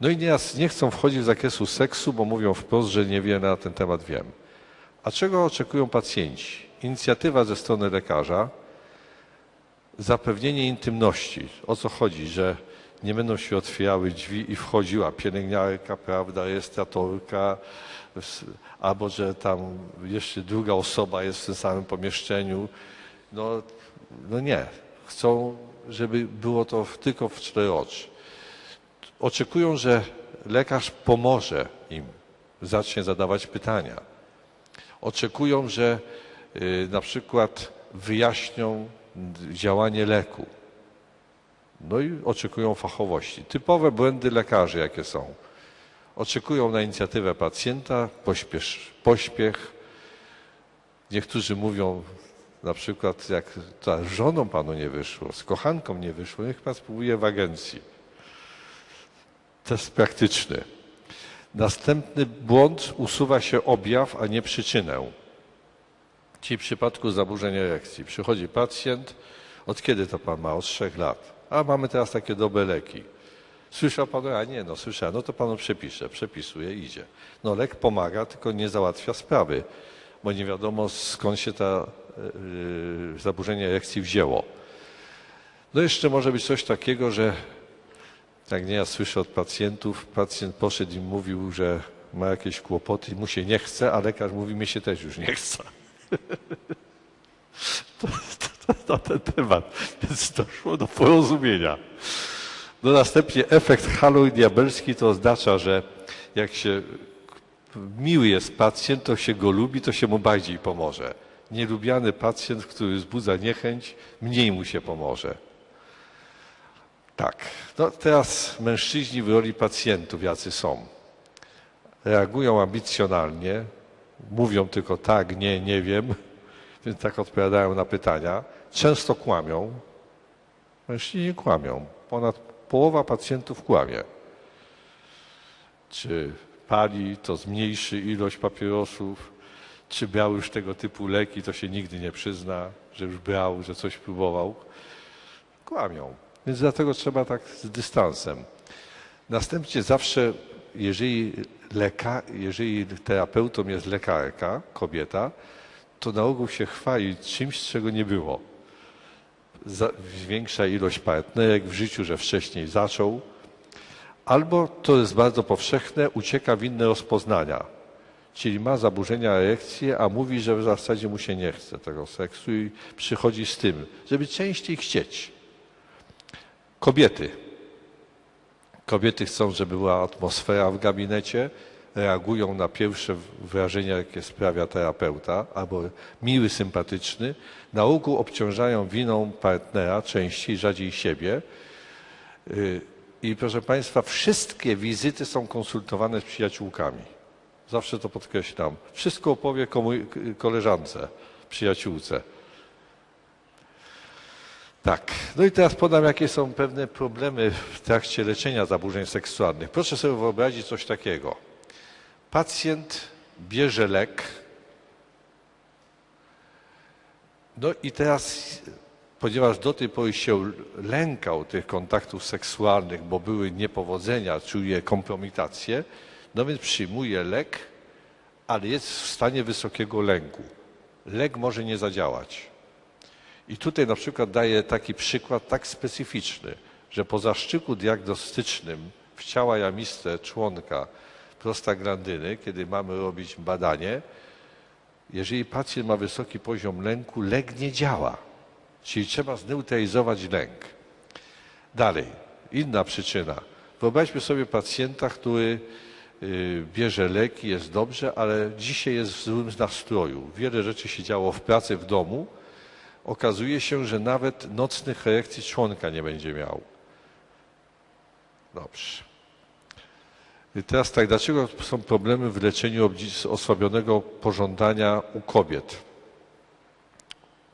No i nieraz nie chcą wchodzić w zakresu seksu, bo mówią wprost, że niewiele na ten temat wiem. A czego oczekują pacjenci? Inicjatywa ze strony lekarza, zapewnienie intymności. O co chodzi? Że nie będą się otwierały drzwi i wchodziła pielęgniarka, prawda, rejestratorka, albo że tam jeszcze druga osoba jest w tym samym pomieszczeniu. No, no nie. Chcą, żeby było to tylko w cztery oczy. Oczekują, że lekarz pomoże im, zacznie zadawać pytania. Oczekują, że y, na przykład wyjaśnią działanie leku. No i oczekują fachowości. Typowe błędy lekarzy, jakie są. Oczekują na inicjatywę pacjenta, pośpiesz, pośpiech. Niektórzy mówią, na przykład, jak ta żoną panu nie wyszło, z kochanką nie wyszło, niech pan spróbuje w agencji. Test praktyczny. Następny błąd usuwa się objaw, a nie przyczynę. Czyli w przypadku zaburzeń erekcji przychodzi pacjent, od kiedy to pan ma? Od trzech lat. A mamy teraz takie dobre leki. Słyszał pan? A nie, no słyszałem. No to panu przepiszę. Przepisuje, idzie. No lek pomaga, tylko nie załatwia sprawy, bo nie wiadomo skąd się ta yy, zaburzenie erekcji wzięło. No jeszcze może być coś takiego, że tak nie ja słyszę od pacjentów, pacjent poszedł i mówił, że ma jakieś kłopoty mu się nie chce, a lekarz mówi, mi się też już nie chce. To, to, to na ten temat. Więc doszło do porozumienia. No następnie efekt halo diabelski to oznacza, że jak się miły jest pacjent, to się go lubi, to się mu bardziej pomoże. Nielubiany pacjent, który wzbudza niechęć, mniej mu się pomoże. Tak. No teraz mężczyźni w roli pacjentów, jacy są. Reagują ambicjonalnie, mówią tylko tak, nie, nie wiem, więc tak odpowiadają na pytania. Często kłamią. Mężczyźni kłamią. Ponad połowa pacjentów kłamie. Czy pali, to zmniejszy ilość papierosów, czy brał już tego typu leki, to się nigdy nie przyzna, że już brał, że coś próbował. Kłamią. Więc dlatego trzeba tak z dystansem. Następnie zawsze, jeżeli, leka, jeżeli terapeutą jest lekarka, kobieta, to na ogół się chwali czymś, czego nie było. Za, większa ilość partnerek w życiu, że wcześniej zaczął, albo to jest bardzo powszechne, ucieka w inne rozpoznania. Czyli ma zaburzenia erekcji, a mówi, że w zasadzie mu się nie chce tego seksu i przychodzi z tym, żeby częściej chcieć. Kobiety. Kobiety chcą, żeby była atmosfera w gabinecie, reagują na pierwsze wrażenia, jakie sprawia terapeuta, albo miły, sympatyczny. Na ogół obciążają winą partnera, częściej, rzadziej siebie. Yy, I proszę Państwa, wszystkie wizyty są konsultowane z przyjaciółkami. Zawsze to podkreślam. Wszystko opowie komu- koleżance, przyjaciółce. Tak. No i teraz podam, jakie są pewne problemy w trakcie leczenia zaburzeń seksualnych. Proszę sobie wyobrazić coś takiego. Pacjent bierze lek. No i teraz, ponieważ do tej pory się lękał tych kontaktów seksualnych, bo były niepowodzenia, czuje kompromitację, no więc przyjmuje lek, ale jest w stanie wysokiego lęku. Lek może nie zadziałać. I tutaj na przykład daję taki przykład tak specyficzny, że po zaszczyku diagnostycznym w ciała jamiste członka prostaglandyny, kiedy mamy robić badanie, jeżeli pacjent ma wysoki poziom lęku, lek nie działa. Czyli trzeba zneutralizować lęk. Dalej, inna przyczyna. Wyobraźmy sobie pacjenta, który y, bierze leki, jest dobrze, ale dzisiaj jest w złym nastroju. Wiele rzeczy się działo w pracy, w domu. Okazuje się, że nawet nocnych erekcji członka nie będzie miał. Dobrze. I teraz tak, dlaczego są problemy w leczeniu osłabionego pożądania u kobiet?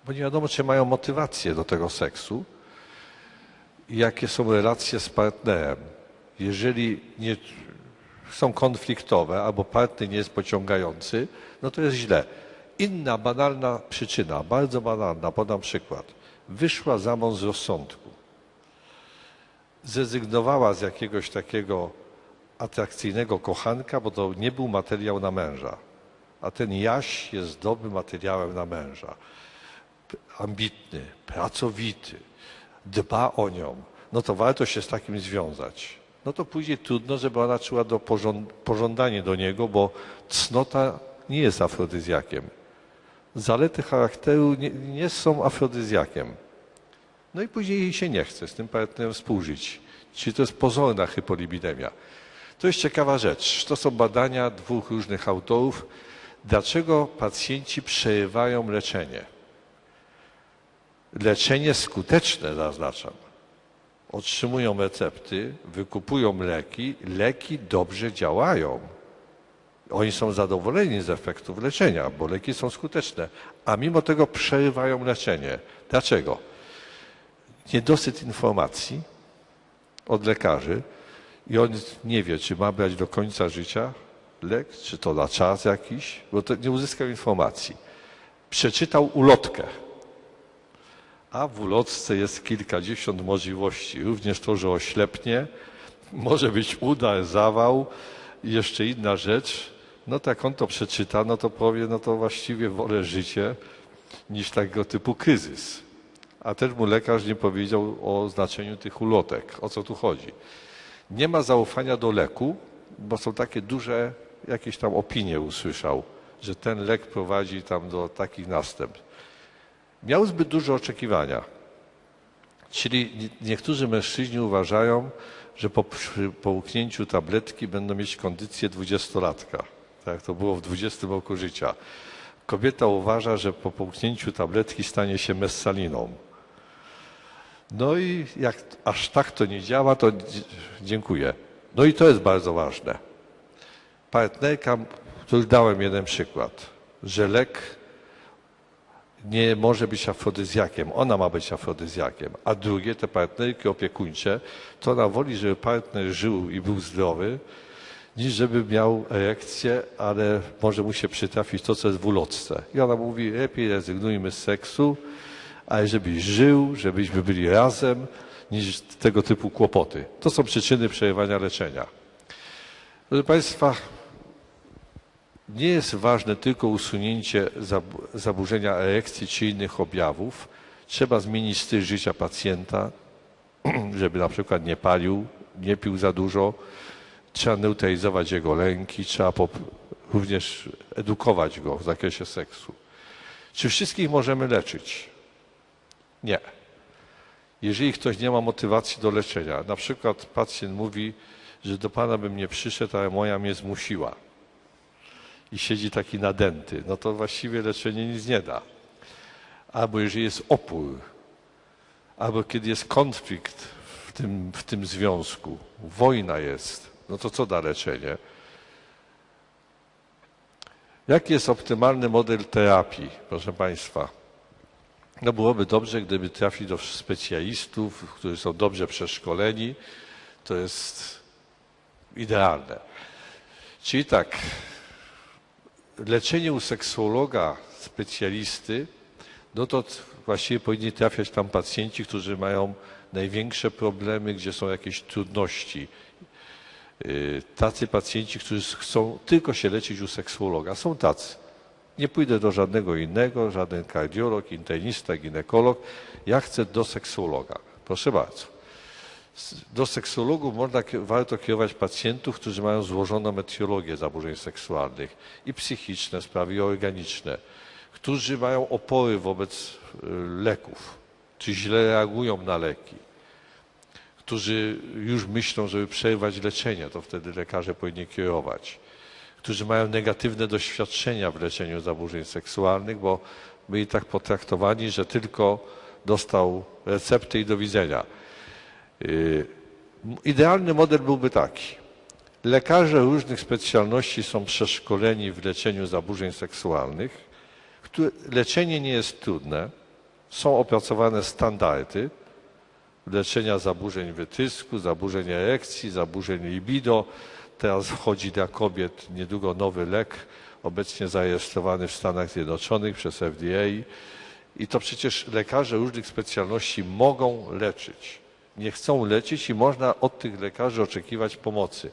Bo nie wiadomo, czy mają motywację do tego seksu i jakie są relacje z partnerem. Jeżeli nie, są konfliktowe albo partner nie jest pociągający, no to jest źle. Inna banalna przyczyna, bardzo banalna, podam przykład. Wyszła za mąż z rozsądku. Zrezygnowała z jakiegoś takiego atrakcyjnego kochanka, bo to nie był materiał na męża. A ten Jaś jest dobrym materiałem na męża. Ambitny, pracowity, dba o nią. No to warto się z takim związać. No to później trudno, żeby ona czuła do pożądanie do niego, bo cnota nie jest afrodyzjakiem. Zalety charakteru nie, nie są afrodyzjakiem. No i później się nie chce z tym partnerem współżyć. Czyli to jest pozorna hypolibidemia. To jest ciekawa rzecz. To są badania dwóch różnych autorów. Dlaczego pacjenci przerywają leczenie? Leczenie skuteczne, zaznaczam. Otrzymują recepty, wykupują leki, leki dobrze działają. Oni są zadowoleni z efektów leczenia, bo leki są skuteczne, a mimo tego przerywają leczenie. Dlaczego? Niedosyt informacji od lekarzy i on nie wie, czy ma brać do końca życia lek, czy to na czas jakiś, bo nie uzyskał informacji. Przeczytał ulotkę, a w ulotce jest kilkadziesiąt możliwości. Również to, że oślepnie, może być udar, zawał jeszcze inna rzecz. No tak on to przeczyta, no to powie, no to właściwie wolę życie niż takiego typu kryzys. A też mu lekarz nie powiedział o znaczeniu tych ulotek, o co tu chodzi. Nie ma zaufania do leku, bo są takie duże jakieś tam opinie usłyszał, że ten lek prowadzi tam do takich następstw. Miał zbyt duże oczekiwania. Czyli niektórzy mężczyźni uważają, że po połknięciu tabletki będą mieć kondycję dwudziestolatka, tak to było w 20 roku życia. Kobieta uważa, że po połknięciu tabletki stanie się messaliną. No i jak aż tak to nie działa, to dziękuję. No i to jest bardzo ważne. Partnerka, tu już dałem jeden przykład, że lek nie może być afrodyzjakiem, ona ma być afrodyzjakiem, a drugie, te partnerki opiekuńcze, to ona woli, żeby partner żył i był zdrowy, niż żeby miał erekcję, ale może mu się przytrafić to, co jest w ulotce. I ona mówi, lepiej rezygnujmy z seksu, ale żebyś żył, żebyśmy byli razem, niż tego typu kłopoty. To są przyczyny przerywania leczenia. Proszę Państwa, nie jest ważne tylko usunięcie zaburzenia erekcji czy innych objawów. Trzeba zmienić styl życia pacjenta, żeby na przykład nie palił, nie pił za dużo. Trzeba neutralizować jego lęki, trzeba również edukować go w zakresie seksu. Czy wszystkich możemy leczyć? Nie. Jeżeli ktoś nie ma motywacji do leczenia, na przykład pacjent mówi, że do Pana bym nie przyszedł, ale moja mnie zmusiła i siedzi taki nadęty, no to właściwie leczenie nic nie da. Albo jeżeli jest opór, albo kiedy jest konflikt w tym, w tym związku, wojna jest, no to co da leczenie? Jaki jest optymalny model terapii, proszę Państwa? No byłoby dobrze, gdyby trafić do specjalistów, którzy są dobrze przeszkoleni. To jest idealne. Czyli tak, leczenie u seksuologa, specjalisty, no to właściwie powinni trafiać tam pacjenci, którzy mają największe problemy, gdzie są jakieś trudności. Y, tacy pacjenci, którzy chcą tylko się leczyć u seksuologa, są tacy. Nie pójdę do żadnego innego, żaden kardiolog, internista, ginekolog. Ja chcę do seksuologa. Proszę bardzo. Do seksologów można, warto kierować pacjentów, którzy mają złożoną etiologię zaburzeń seksualnych i psychiczne sprawy, i organiczne, którzy mają opory wobec y, leków, czy źle reagują na leki, którzy już myślą, żeby przerwać leczenie, to wtedy lekarze powinni kierować, którzy mają negatywne doświadczenia w leczeniu zaburzeń seksualnych, bo byli tak potraktowani, że tylko dostał receptę i do widzenia Y, idealny model byłby taki. Lekarze różnych specjalności są przeszkoleni w leczeniu zaburzeń seksualnych. Leczenie nie jest trudne. Są opracowane standardy leczenia zaburzeń wytysku, zaburzeń erekcji, zaburzeń libido. Teraz wchodzi dla kobiet niedługo nowy lek, obecnie zarejestrowany w Stanach Zjednoczonych przez FDA. I to przecież lekarze różnych specjalności mogą leczyć nie chcą leczyć i można od tych lekarzy oczekiwać pomocy.